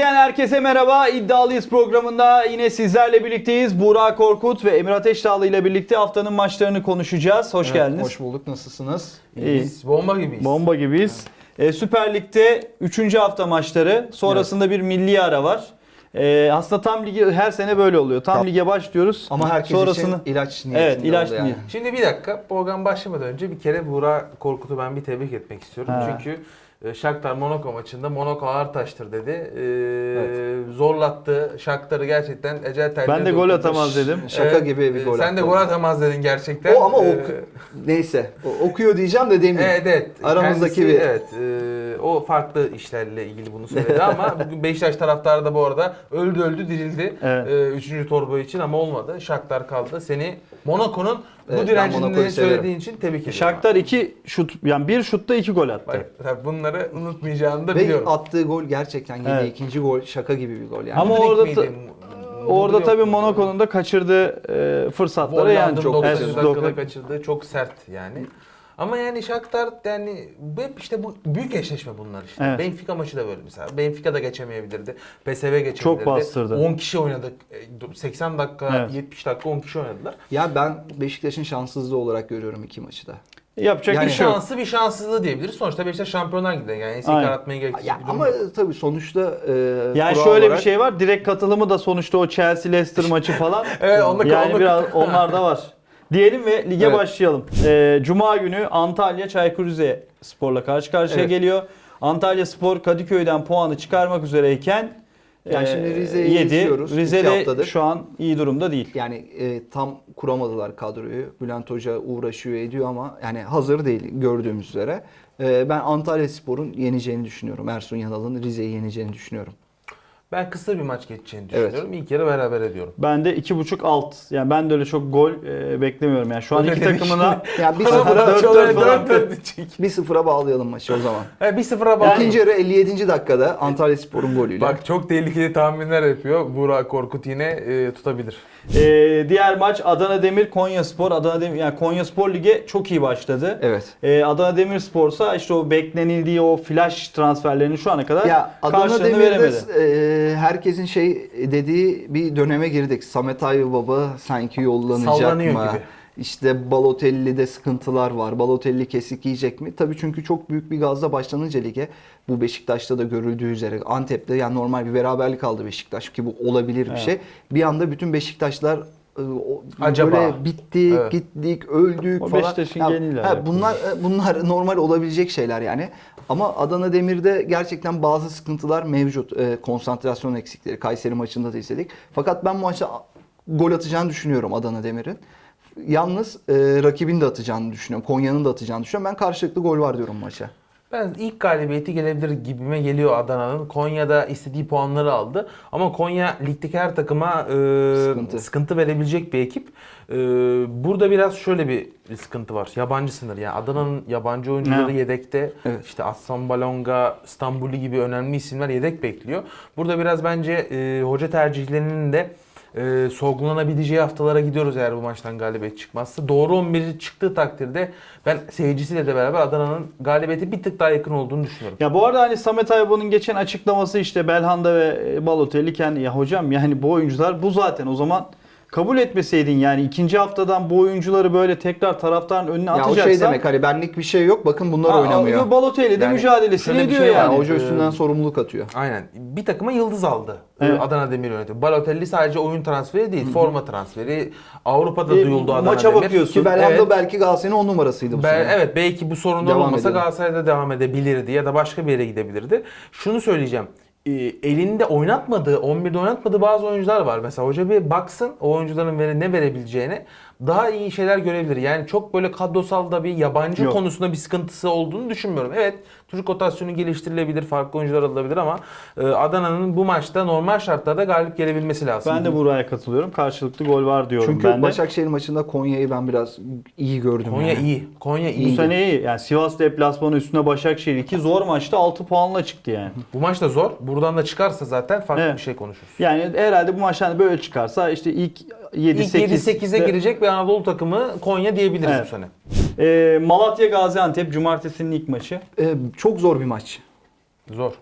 2'den herkese merhaba. İddialıyız programında yine sizlerle birlikteyiz. Burak Korkut ve Emir Ateşdağlı ile birlikte haftanın maçlarını konuşacağız. Hoş Evet, geldiniz. Hoş bulduk. Nasılsınız? İyi. Biz bomba gibiyiz. Bomba gibiyiz. Ee, Süper Lig'de 3. hafta maçları. Sonrasında bir milli ara var. Ee, aslında tam ligi her sene böyle oluyor. Tam Tam- lige başlıyoruz. Ama herkes Sonrasını... için ilaç niyetinde Evet, ilaç oldu yani. niyeti. Şimdi bir dakika program başlamadan önce bir kere Burak Korkut'u ben bir tebrik etmek istiyorum. Ha. Çünkü Shakhtar Monaco maçında Monaco ağır taştır dedi. Ee, Zorlattı. Shakhtar'ı gerçekten ecel tercih Ben de gol atamaz dedim. Şaka gibi bir gol Sen de attı. gol atamaz dedin gerçekten. O ama Ee, oku... Neyse. O- okuyor diyeceğim de demeyeyim. Evet evet. Aramızdaki Kendisi, bir- Evet. e, o farklı işlerle ilgili bunu söyledi ama bugün Beşiktaş taraftarı da bu arada öldü öldü dirildi. Evet. E, üçüncü torba için ama olmadı. Shakhtar kaldı. Seni Monaco'nun Evet, bu direncini söylediğin için tebrik ediyorum. Shakhtar 2 şut yani bir şutta 2 gol attı. Bak, tabii bunları unutmayacağını da Ve biliyorum. attığı gol gerçekten yine Evet. ikinci gol şaka gibi bir gol yani. Ama Mudrik orada miydi? ta- Mu- Orada Mudrik tabii yok. Monaco'nun da kaçırdığı e, fırsatları yani Volland'ın çok 90. Evet, dakikada kaçırdığı çok sert yani. Ama yani Shakhtar yani hep işte bu büyük eşleşme bunlar işte. Evet. Benfica maçı da böyle mesela. Benfica da geçemeyebilirdi. PSV geçemeyebilirdi. Çok bastırdı. 10 kişi oynadık. E, 80 dakika, Evet. 70 dakika 10 kişi oynadılar. Ya ben Beşiktaş'ın şanssızlığı olarak görüyorum iki maçı da. Yapacak Yani bir şey yok. şansı bir şanssızlığı diyebiliriz. Sonuçta Beşiktaş şampiyonlar gidiyor. Yani enseyi Aynen. karartmaya gerektirecek Ya bir durum ama yok. tabii sonuçta e, Yani şöyle olarak- bir şey var. Direkt katılımı da sonuçta o Chelsea Leicester maçı falan. Evet, onda- yani biraz onlar da var. Diyelim ve lige Evet. başlayalım. Ee, Cuma günü Antalya Çaykur Rizespor'la karşı karşıya Evet. geliyor. Antalya Spor Kadıköy'den puanı çıkarmak üzereyken Yani e, şimdi Rize'yi yedi. izliyoruz. Rize de haftadır. şu an iyi durumda değil. Yani e, tam kuramadılar kadroyu. Bülent Hoca uğraşıyor ediyor ama yani hazır değil gördüğümüz üzere. E, ben Antalya Spor'un yeneceğini düşünüyorum. Ersun Yanal'ın Rize'yi yeneceğini düşünüyorum. Ben kısa bir maç geçeceğini Evet. düşünüyorum. İlk yarı beraber ediyorum. Ben de 2.5 alt. Yani ben de öyle çok gol e, beklemiyorum. Yani şu an iki takımına Ya bir sıfıra, dört- dört dört dört bir sıfıra bağlayalım maçı o zaman. Evet, 1-0'a bağlı. İkinci yarı 57. dakikada Antalya Spor'un golüyle. Bak çok tehlikeli tahminler yapıyor. Burak Korkut yine e, tutabilir. Ee, diğer maç Adana Demir Konya Spor. Adana Demir yani Konya Spor Lige çok iyi başladı. Evet. Ee, Adana Demirspor'sa işte o beklenildiği o flash transferlerini şu ana kadar Ya Adana karşılığını veremedi. Demir'de e, herkesin şey dediği bir döneme girdik. Samet Aybaba sanki yollanacak Sallanıyor mı? gibi. İşte Balotelli'de sıkıntılar var. Balotelli kesik yiyecek mi? Tabii çünkü çok büyük bir gazla başlanınca lige bu Beşiktaş'ta da görüldüğü üzere Antep'te yani normal bir beraberlik aldı Beşiktaş ki bu olabilir bir Evet. şey. Bir anda bütün Beşiktaşlar Acaba? böyle bittik, Evet. gittik, öldük O falan. Beşiktaş'ın Ya, geniyle ha, alakalı. bunlar e, bunlar normal olabilecek şeyler yani. Ama Adana Demir'de gerçekten bazı sıkıntılar mevcut. E, konsantrasyon eksikleri. Kayseri maçında da izledik. Fakat ben bu maçta gol atacağını düşünüyorum Adana Demir'in. Yalnız e, rakibin de atacağını düşünüyorum. Konya'nın da atacağını düşünüyorum. Ben karşılıklı gol var diyorum maça. Ben ilk galibiyeti gelebilir gibime geliyor Adana'nın. Konya'da istediği puanları aldı. Ama Konya ligdeki her takıma e, Sıkıntı. sıkıntı. verebilecek bir ekip. E, burada biraz şöyle bir sıkıntı var. Yabancı sınır. Yani Adana'nın yabancı oyuncuları Evet. yedekte. Evet. İşte Aslan Balonga, İstanbul'i gibi önemli isimler yedek bekliyor. Burada biraz bence e, hoca tercihlerinin de e, sorgulanabileceği haftalara gidiyoruz eğer bu maçtan galibiyet çıkmazsa. Doğru 11 çıktığı takdirde ben seyircisiyle de beraber Adana'nın galibiyeti bir tık daha yakın olduğunu düşünüyorum. Ya bu arada hani Samet Aybaba'nın geçen açıklaması işte Belhanda ve Balotelli kendi ya hocam yani bu oyuncular bu zaten o zaman kabul etmeseydin yani ikinci haftadan bu oyuncuları böyle tekrar taraftarın önüne Ya o atacaksan şey demek hani benlik bir şey yok. Bakın bunlar Ha, oynamıyor. Balotelli de Yani mücadelesini ediyor şey yani. Hoca Ee, üstünden sorumluluk atıyor. Aynen. Bir takıma yıldız aldı. Evet. Adana Demir yönetimi. Balotelli sadece oyun transferi değil, forma transferi. Avrupa'da E, duyuldu Adana maça Demir. bakıyorsun. Ki Belhanda Evet. belki Galatasaray'ın 10 numarasıydı bu Ben, sene. evet belki bu sorunlar Devam olmasa edelim. Galatasaray'da devam edebilirdi ya da başka bir yere gidebilirdi. Şunu söyleyeceğim. E, elinde oynatmadığı, 11'de oynatmadığı bazı oyuncular var. Mesela hoca bir baksın o oyuncuların vere, ne verebileceğine daha iyi şeyler görebilir. Yani çok böyle kadrosal da bir yabancı Yok. konusunda bir sıkıntısı olduğunu düşünmüyorum. Evet Türk rotasyonu geliştirilebilir, farklı oyuncular alınabilir ama e, Adana'nın bu maçta normal şartlarda galip gelebilmesi lazım. Ben de Burak'a katılıyorum. Karşılıklı gol var diyorum Çünkü ben de. Başakşehir maçında Konya'yı ben biraz iyi gördüm. Konya yani. iyi. Konya bu iyi. sene iyi. Yani Sivas deplasmanı üstüne Başakşehir 2 zor maçta 6 puanla çıktı yani. Bu maç da zor. Buradan da çıkarsa zaten farklı Evet. bir şey konuşuruz. Yani herhalde bu maçtan böyle çıkarsa işte ilk 7 İlk 8 7-8'e girecek bir Anadolu takımı Konya diyebiliriz Evet. bu sene. Ee, Malatya Gaziantep cumartesinin ilk maçı. Ee, çok zor bir maç. Zor.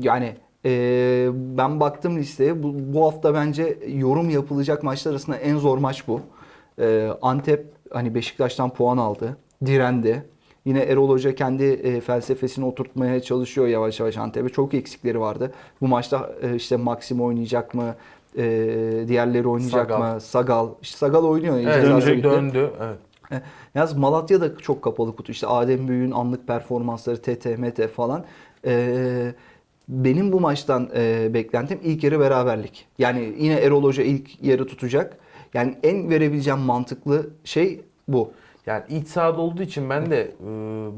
Yani Ee, ben baktım listeye. Bu, bu hafta bence yorum yapılacak maçlar arasında en zor maç bu. Ee, Antep hani Beşiktaş'tan puan aldı. Direndi. Yine Erol Hoca kendi e, felsefesini oturtmaya çalışıyor yavaş yavaş Antep'e. Çok eksikleri vardı. Bu maçta e, işte Maxim oynayacak mı? E, diğerleri oynayacak Sagal. mı? Sagal. İşte Sagal oynuyor. Evet, Cezası döndü. Evet. E, Yalnız Malatya da çok kapalı kutu. İşte Adem Büyük'ün anlık performansları, TT, MT falan. E, benim bu maçtan e, beklentim ilk yarı beraberlik. Yani yine Erol Hoca ilk yarı tutacak. Yani en verebileceğim mantıklı şey bu. Yani iç sahada olduğu için ben de e,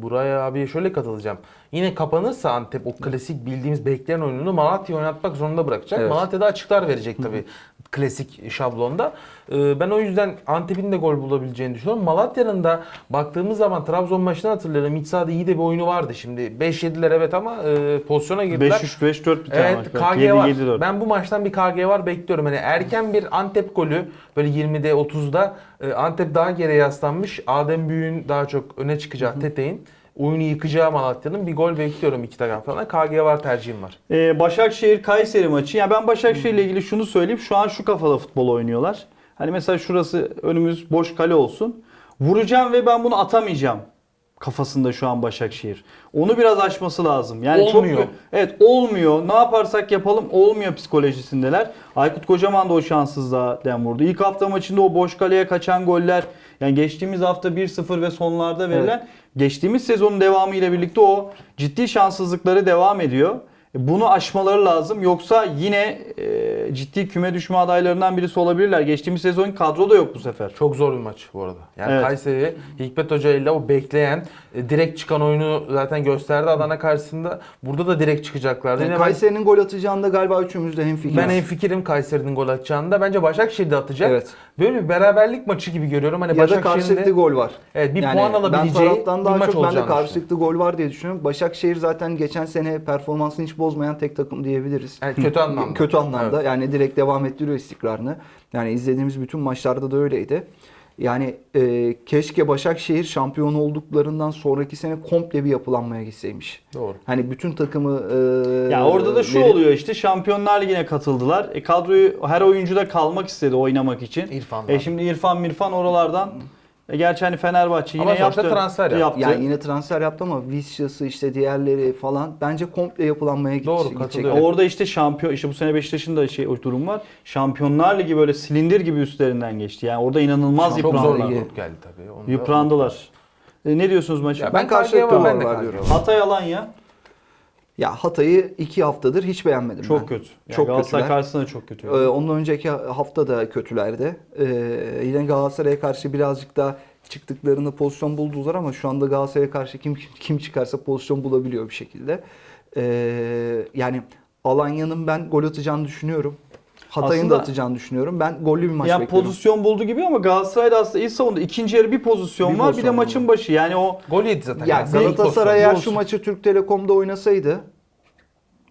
buraya abiye şöyle katılacağım. Yine kapanırsa Antep o klasik bildiğimiz bekleyen oyununu Malatya oynatmak zorunda bırakacak. Evet. Malatya'da açıklar verecek tabii klasik şablonda. E, ben o yüzden Antep'in de gol bulabileceğini düşünüyorum. Malatya'nın da baktığımız zaman Trabzon maçını hatırlıyorum. İç sahada iyi de bir oyunu vardı şimdi. 5-7'ler evet ama e, pozisyona girdiler. 5-3 5-4 bir tane Evet maç. KG var. 7-7-4. Ben bu maçtan bir KG var bekliyorum. Hani erken bir Antep golü böyle 20'de 30'da e, Antep daha geriye yaslanmış. Adem Büyük'ün daha çok öne çıkacağı Tete'in oyunu yıkacağı Malatya'nın bir gol bekliyorum iki takım falan. KG var tercihim var. Ee, Başakşehir Kayseri maçı. Yani ben Başakşehir ile ilgili şunu söyleyeyim. Şu an şu kafada futbol oynuyorlar. Hani mesela şurası önümüz boş kale olsun. Vuracağım ve ben bunu atamayacağım kafasında şu an Başakşehir. Onu biraz aşması lazım. Yani Olmuyor. Çok, evet olmuyor. Ne yaparsak yapalım olmuyor psikolojisindeler. Aykut Kocaman da o şanssızlığa dem vurdu. İlk hafta maçında o boş kaleye kaçan goller yani geçtiğimiz hafta 1-0 ve sonlarda verilen geçtiğimiz sezonun devamı ile birlikte o ciddi şanssızlıkları devam ediyor. E, Bunu aşmaları lazım. Yoksa yine e, ciddi küme düşme adaylarından birisi olabilirler. Geçtiğimiz sezon kadro da yok bu sefer. Çok zor bir maç bu arada. Yani Evet. Kayseri Hikmet Hoca ile o bekleyen e, direkt çıkan oyunu zaten gösterdi Adana karşısında. Burada da direkt çıkacaklardı. Yani Yine Kayseri'nin gol atacağında galiba üçümüz de hemfikiriz. Ben en fikirim Kayseri'nin gol atacağında. Bence Başakşehir de atacak. Evet. Böyle bir beraberlik maçı gibi görüyorum. Hani ya da Başakşehir'in karşılıklı de gol var. Evet, bir puan alabileceği ben taraftan bir daha maç çok ben de olacağını karşılıklı gol var diye düşünüyorum. Başakşehir zaten geçen sene performansını hiç bozmayan tek takım diyebiliriz. Yani kötü anlamda. Kötü anlamda. Evet. Yani direkt devam ettiriyor istikrarını. Yani izlediğimiz bütün maçlarda da öyleydi. Yani e, keşke Başakşehir şampiyon olduklarından sonraki sene komple bir yapılanmaya gitseymiş. Doğru. Hani bütün takımı e, Ya orada da şu verip- oluyor işte Şampiyonlar Ligi'ne katıldılar. E kadroyu her oyuncu da kalmak istedi oynamak için. İrfan E şimdi İrfan Mirfan oralardan e gerçi hani Fenerbahçe yine Ama sonuçta yaptı. transfer yaptı. yaptı. Yani yine transfer yaptı ama Vicius'ı işte diğerleri falan bence komple yapılanmaya gidecek. Doğru, gidecek. katılıyorum. Orada işte şampiyon işte bu sene Beşiktaş'ın da şey o durum var. Şampiyonlar Ligi böyle silindir gibi üstlerinden geçti. Yani orada inanılmaz Çok zor yıprandılar. geldi tabii. Onu da- Yıprandılar. E ne diyorsunuz maça? Ya Ben ben karşılıklı karşılıklı var, ben de diyorum. Hatay Alanya Ya Hatay'ı iki haftadır hiç beğenmedim çok ben. kötü. Yani Çok Galatasaray kötüler. karşısında çok kötü. Ee, ondan önceki hafta da kötülerdi. Ee, yine Galatasaray'a karşı birazcık daha çıktıklarında pozisyon buldular ama şu anda Galatasaray'a karşı kim kim çıkarsa pozisyon bulabiliyor bir şekilde. Ee, yani Alanya'nın ben gol atacağını düşünüyorum. Hatay'ın Aslında- da atacağını düşünüyorum. Ben gollü bir maç ya bekliyorum. pozisyon buldu gibi ama Galatasaray da aslında iyi savundu. İkinci yarı bir pozisyon Bir var bir de pozisyon maçın buldu. başı. Yani o Gol yedi zaten. Ya Yani Galatasaray eğer pozisyon. şu maçı Türk Telekom'da oynasaydı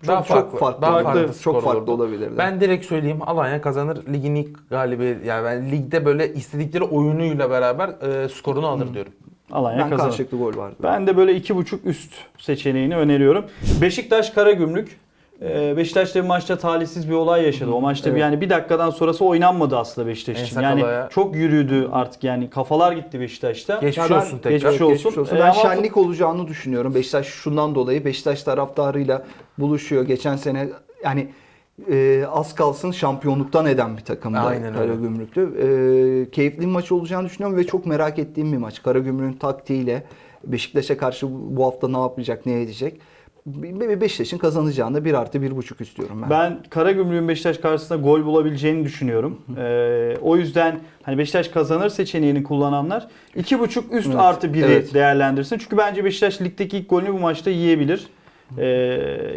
Daha çok, çok farklı, daha farklı farklı çok farklı olurdu. olabilirdi. Ben direkt söyleyeyim Alanya kazanır. Ligin ilk galibiyeti yani ben ligde böyle istedikleri oyunuyla beraber e, skorunu alır diyorum. Alanya ben kazanır. karşılıklı gol vardı. Ben de böyle iki buçuk üst seçeneğini öneriyorum. Beşiktaş Karagümrük. Ee, Beşiktaş da bir maçta talihsiz bir olay yaşadı. O maçta bir Evet. yani bir dakikadan sonrası oynanmadı aslında Beşiktaş için. Yani çok yürüdü artık yani kafalar gitti Beşiktaş'ta. Geçmiş ben- olsun tekrar. Geçmiş olsun. Geçmiş olsun. Ee, Ben ama şenlik olacağını düşünüyorum. Beşiktaş şundan dolayı Beşiktaş taraftarıyla buluşuyor. Geçen sene yani e, az kalsın şampiyonluktan eden bir takımdı Aynen. E, keyifli bir maç olacağını düşünüyorum ve çok merak ettiğim bir maç. Karagümrük'ün taktiğiyle Beşiktaş'a karşı bu hafta ne yapacak, ne edecek? Be- Be- Beşiktaş'ın kazanacağını 1 artı 1.5 istiyorum ben. Ben Karagümrük'ün Beşiktaş karşısında gol bulabileceğini düşünüyorum. Ee, o yüzden hani Beşiktaş kazanır seçeneğini kullananlar iki buçuk üst Evet, artı biri evet. değerlendirsin. Çünkü bence Beşiktaş ligdeki ilk golünü bu maçta yiyebilir. Ee,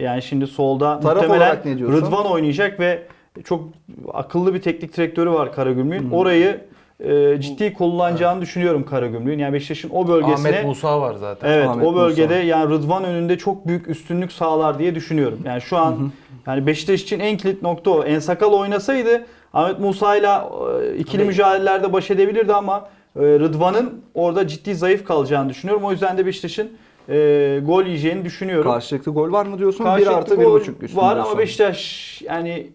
yani şimdi solda Taraf muhtemelen? Rıdvan oynayacak ve çok akıllı bir teknik direktörü var Karagümrük'ün. Orayı e, ciddi kullanacağını düşünüyorum Karagümrük'ün. Yani Beşiktaş'ın o bölgesine Ahmet Musa var zaten. Evet Ahmet o bölgede Musa. yani Rıdvan önünde çok büyük üstünlük sağlar diye düşünüyorum. Yani şu an yani Beşiktaş için en kilit nokta o. Ensakal oynasaydı Ahmet Musa'yla e, ikili Tabii. mücadelelerde baş edebilirdi ama e, Rıdvan'ın orada ciddi zayıf kalacağını düşünüyorum. O yüzden de Beşiktaş'ın e, gol yiyeceğini düşünüyorum. Karşılıklı gol var mı diyorsun? 1 Karşılıklı artı gol 1.5 üstü var ama Beşiktaş yani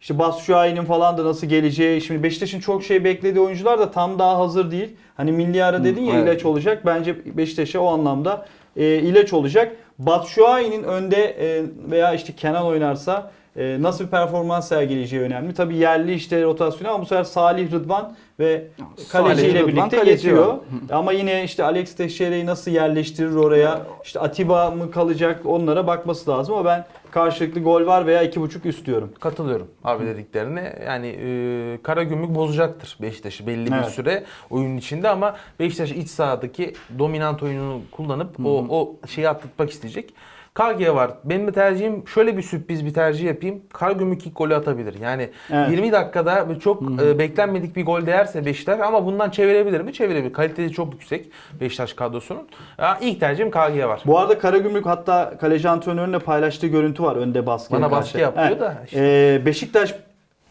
işte Batshuayi'nin falan da nasıl geleceği. Şimdi Beşiktaş'ın çok şey beklediği oyuncular da tam daha hazır değil. Hani milli ara dedin ya evet. ilaç olacak. Bence Beşiktaş'a o anlamda e, ilaç olacak. Batshuayi'nin önde e, veya işte Kenan oynarsa e, nasıl bir performans sergileyeceği önemli. Tabii yerli işte rotasyonu ama bu sefer Salih Rıdvan ve kaleciyle Rıdvan birlikte kaleci geçiyor. var. Ama yine işte Alex Teixeira'yı nasıl yerleştirir oraya? İşte Atiba mı kalacak? Onlara bakması lazım ama ben karşılıklı gol var veya 2.5 üst diyorum. Katılıyorum abi dediklerine. Yani e, Karagümrük bozacaktır Beşiktaş'ı belli bir Evet. süre oyunun içinde ama Beşiktaş iç sahadaki dominant oyununu kullanıp o o şeyi atlatmak isteyecek. KG var. Benim de tercihim şöyle bir sürpriz bir tercih yapayım. Karagümrük ilk golü atabilir. Yani Evet. 20 dakikada çok e, beklenmedik bir gol değerse Beşiktaş ama bundan çevirebilir mi? Çevirebilir. Kalitesi çok yüksek Beşiktaş kadrosunun. Ya, ilk tercihim KG var. Bu arada Karagümrük hatta kaleci antrenörünle paylaştığı görüntü var önde baskıya Bana karşı. baskı yapıyor da işte. Ee, Beşiktaş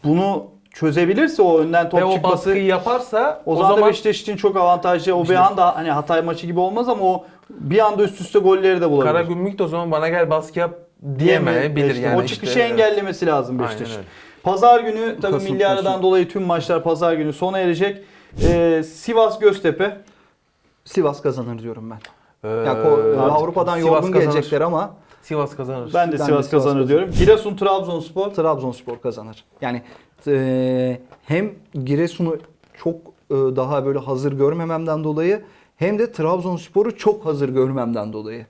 bunu çözebilirse o önden top Ve o çıkması baskıyı yaparsa o zaman, da Beşiktaş için çok avantajlı. O bir anda hani Hatay maçı gibi olmaz ama o bir anda üst üste golleri de bulabilir. Karagümrük de o zaman bana gel baskı yap diyemeyebilir İşte yani. O çıkışı işte. engellemesi lazım Aynen Beşiktaş'ın. öyle. Pazar günü tabii milli aradan dolayı tüm maçlar pazar günü sona erecek. Ee, Sivas Göztepe. Sivas kazanır diyorum ben. Ee, Ya ko- artık Avrupa'dan Sivas yorgun kazanır. gelecekler ama Sivas kazanır. Ben de Ben de Sivas Sivas kazanır kazanır. diyorum. Giresun Trabzonspor. Trabzonspor kazanır. Yani e, hem Giresun'u çok e, daha böyle hazır görmememden dolayı hem de Trabzonspor'u çok hazır görmemden dolayı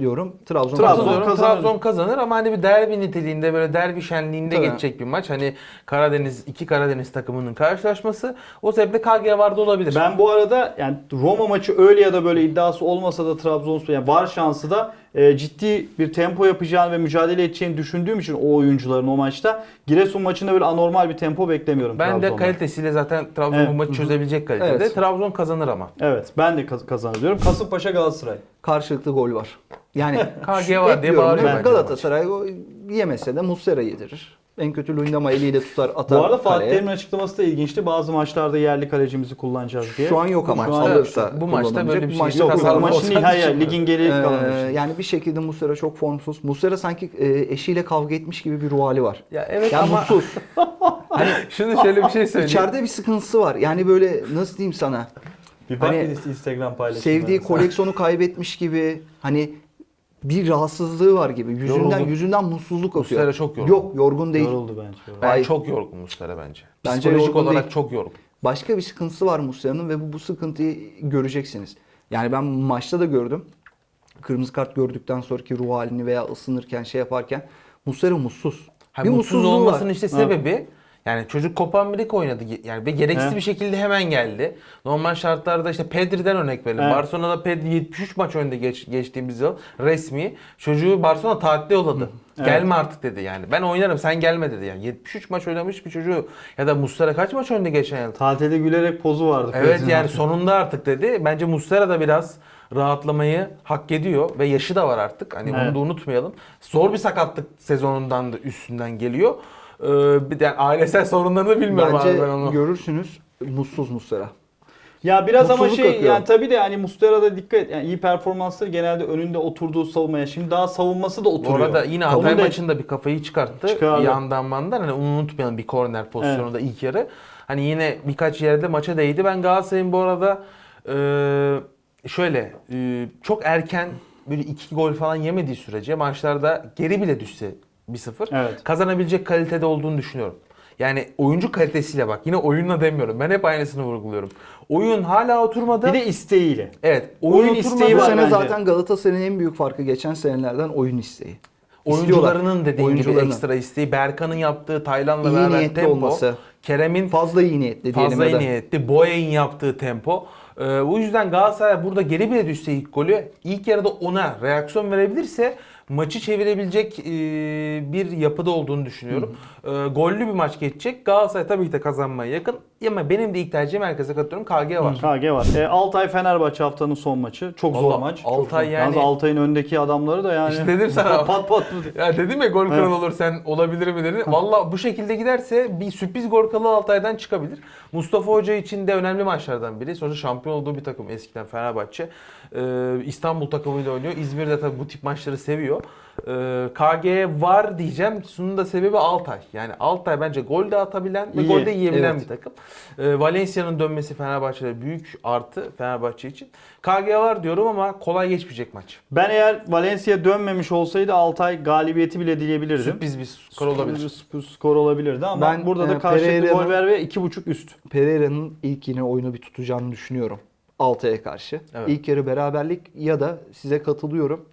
diyorum. Trabzon, Trabzon kazanır. Trabzon, kazanır. Trabzon kazanır ama hani bir derbi niteliğinde böyle derbi şenliğinde Tabii. geçecek bir maç. Hani Karadeniz iki Karadeniz takımının karşılaşması. O sebeple KG vardı olabilir. Ben bu arada yani Roma maçı öyle ya da böyle iddiası olmasa da Trabzonspor yani var şansı da e, ciddi bir tempo yapacağını ve mücadele edeceğini düşündüğüm için o oyuncuların o maçta Giresun maçında böyle anormal bir tempo beklemiyorum ben de kalitesiyle zaten Trabzon Evet. bu maçı çözebilecek kalitede. Evet. Trabzon kazanır ama. Evet ben de kaz- kazanır diyorum. Kasımpaşa Galatasaray. Karşılıklı gol var. Yani KG var diye bağırıyor Galatasaray o yemese de Muslera yedirir. En kötü Lundama eliyle tutar atar Bu arada Fatih. Terim'in açıklaması da ilginçti. Bazı maçlarda yerli kalecimizi kullanacağız diye. Şu an yok ama alırsa bu maçta böyle bir şey maçta yok. yok. Bu maçın değil, hayır, ligin geri Ee, kalanı. yani bir şekilde Muslera çok formsuz. Muslera sanki e, eşiyle kavga etmiş gibi bir ruh hali var. Ya evet Yani ama mutsuz. şunu şöyle bir şey söyleyeyim. İçeride bir sıkıntısı var. Yani böyle nasıl diyeyim sana? Bir bak Hani Instagram paylaşımı. Sevdiği koleksiyonu kaybetmiş gibi hani bir rahatsızlığı var gibi. Yüzünden Yoruldu. yüzünden mutsuzluk akıyor. Muslera çok yorgun. Yok, yorgun değil. Yoruldu bence. yoruldu. Ben çok yorgun Muslera bence. Bence Psikolojik olarak değil. çok yorgun. Başka bir sıkıntısı var Muslera'nın ve bu, bu sıkıntıyı göreceksiniz. Yani ben maçta da gördüm. Kırmızı kart gördükten sonraki ruh halini veya ısınırken şey yaparken Muslera mutsuz. Ha, bir mutsuz olmasının var. işte sebebi yani çocuk Copa America oynadı yani ve gereksiz He. bir şekilde hemen geldi. Normal şartlarda işte Pedri'den örnek verelim. Evet. Barcelona'da Pedri 73 maç önde geç, geçtiğimiz yıl resmi. Çocuğu Barcelona tatile yolladı. Evet. Gelme artık dedi yani. Ben oynarım sen gelme dedi yani. 73 maç oynamış bir çocuğu ya da Muslera kaç maç önde geçen yıl? Tatilde gülerek pozu vardı. Evet yani artık. sonunda artık dedi. Bence Muslera da biraz rahatlamayı hak ediyor ve yaşı da var artık. Hani Evet. onu da unutmayalım. Zor bir sakatlık sezonundan da üstünden geliyor. Ee, bir de yani ailesel sorunlarını bilmiyorum Bence abi ben onu. görürsünüz mutsuz Muslera. Ya biraz ama Mutsuzluk şey akıyor. yani tabii de hani Muslera'da dikkat et. Yani iyi performansları genelde önünde oturduğu savunmaya. Şimdi daha savunması da Bu oturuyor. arada yine Onu Hatay da- maçında bir kafayı çıkarttı. Çıkardı. Yandan mandan hani onu unutmayalım bir korner pozisyonunda ilk yarı. Hani yine birkaç yerde maça değdi. Ben Galatasaray'ın bu arada e, şöyle e, çok erken böyle iki gol falan yemediği sürece maçlarda geri bile düşse 1-0 Evet. kazanabilecek kalitede olduğunu düşünüyorum. Yani oyuncu kalitesiyle bak. Yine oyunla demiyorum. Ben hep aynısını vurguluyorum. Oyun hala oturmadı. Bir de isteğiyle. evet. oyun Oyun isteği. Bu var sene bence. zaten Galatasaray'ın en büyük farkı geçen senelerden oyun isteği. Oyuncularının dediğin gibi ekstra isteği. Berkan'ın yaptığı Taylan'la İyi beraber niyetli tempo. olması. Kerem'in Fazla iyi niyetli diyelim fazla iyi niyetli. Boya'nın yaptığı tempo. Ee, o yüzden Galatasaray burada geri bile düşse ilk golü ilk yarıda ona reaksiyon verebilirse maçı çevirebilecek e, bir yapıda olduğunu düşünüyorum. E, gollü bir maç geçecek. Galatasaray tabii ki de kazanmaya yakın. Ama benim de ilk tercihim herkese katılıyorum. KG var. KG var. E, Altay Fenerbahçe haftanın son maçı. Çok zor Vallahi maç. Altay Çok zor. yani- Yalnız Altay'ın öndeki adamları da yani. İşte dedim sana. pat pat. Ya dedim ya gol kralı olur sen olabilir mi dedin. Valla bu şekilde giderse bir sürpriz gol kralı Altay'dan çıkabilir. Mustafa Hoca için de önemli maçlardan biri. Sonuçta şampiyon olduğu bir takım eskiden Fenerbahçe. Ee, İstanbul takımıyla oynuyor. İzmir de tabii bu tip maçları seviyor. Ee, KG var diyeceğim. Bunun da sebebi Altay. Yani Altay bence gol de atabilen ve İyi, gol de yiyebilen evet. bir takım. Ee, Valencia'nın dönmesi Fenerbahçe'de büyük artı Fenerbahçe için. KG var diyorum ama kolay geçmeyecek maç. Ben eğer Valencia dönmemiş olsaydı Altay galibiyeti bile dileyebilirdim. Sürpriz bir skor olabilir. Skor, skor olabilirdi ama Ben, burada da e, karşılıklı Pereira'nın- gol ver ve 2.5 üst. Pereira'nın ilk yine oyunu bir tutacağını düşünüyorum. Altay'a karşı. Evet. İlk yarı beraberlik ya da size katılıyorum.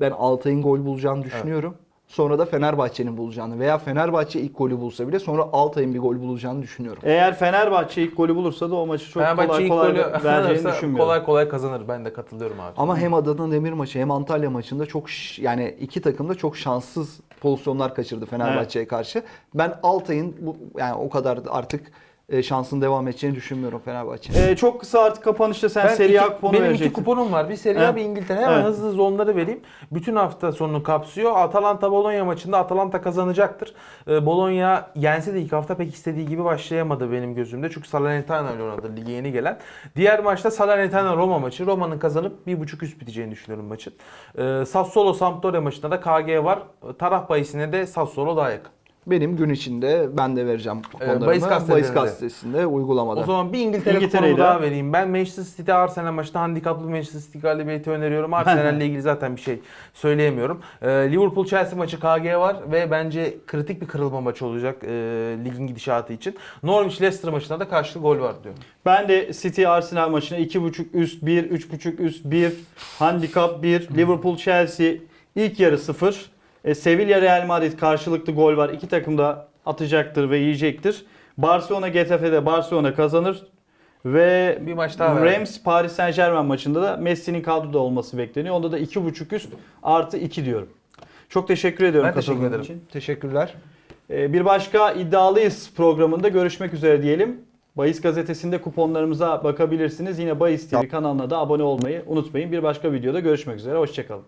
Ben Altay'ın gol bulacağını düşünüyorum. Sonra da Fenerbahçe'nin bulacağını veya Fenerbahçe ilk golü bulsa bile sonra Altay'ın bir gol bulacağını düşünüyorum. Eğer Fenerbahçe ilk golü bulursa da o maçı çok Fenerbahçe kolay kolay golü vereceğini düşünmüyorum. kolay kolay kazanır. Ben de katılıyorum abi. Ama hem Adana Demir maçı hem Antalya maçında çok yani iki takım da çok şanssız pozisyonlar kaçırdı Fenerbahçe'ye karşı. Ben Altay'ın bu yani o kadar da artık e, şansın devam edeceğini düşünmüyorum Fenerbahçe'nin. E, çok kısa artık kapanışta sen Ben Serie A kuponu benim iki kuponum var. Bir Serie A bir İngiltere. Hemen Evet. hızlı hızlı onları vereyim. Bütün hafta sonunu kapsıyor. Atalanta Bologna maçında Atalanta kazanacaktır. Ee, Bologna yense de ilk hafta pek istediği gibi başlayamadı benim gözümde. Çünkü Salernitana ile oynadı lige yeni gelen. Diğer maçta Salernitana Roma maçı. Roma'nın kazanıp 1.5 üst biteceğini düşünüyorum maçın. Ee, Sassuolo Sampdoria maçında da KG var. Taraf bahisine de Sassuolo daha yakın. Benim gün içinde ben de vereceğim kuponlarımı. bahis bahis, gazetelerinde. gazetesinde uygulamada. O zaman bir İngiltere İngiltere'yi kuponumu de- daha vereyim. Ben Manchester City Arsenal maçında handikaplı Manchester City galibiyeti öneriyorum. Arsenal ile ilgili zaten bir şey söyleyemiyorum. Ee, Liverpool Chelsea maçı KG var ve bence kritik bir kırılma maçı olacak e, ligin gidişatı için. Norwich Leicester maçında da karşılığı gol var diyorum. Ben de City Arsenal maçına 2.5 üst 1, 3.5 üst 1, handikap 1, Liverpool Chelsea ilk yarı 0. E, Sevilla Real Madrid karşılıklı gol var. İki takım da atacaktır ve yiyecektir. Barcelona Getafe'de Barcelona kazanır. Ve Bir maç daha. Rams Paris Saint Germain maçında da Messi'nin kadroda olması bekleniyor. Onda da 2.5 üst artı 2 diyorum. Çok teşekkür ediyorum Ben teşekkür ederim. için. Teşekkürler. Ee, Bir başka iddialıyız programında görüşmek üzere diyelim. Bayis gazetesinde kuponlarımıza bakabilirsiniz. Yine Bayis TV kanalına da abone olmayı unutmayın. Bir başka videoda görüşmek üzere. Hoşçakalın.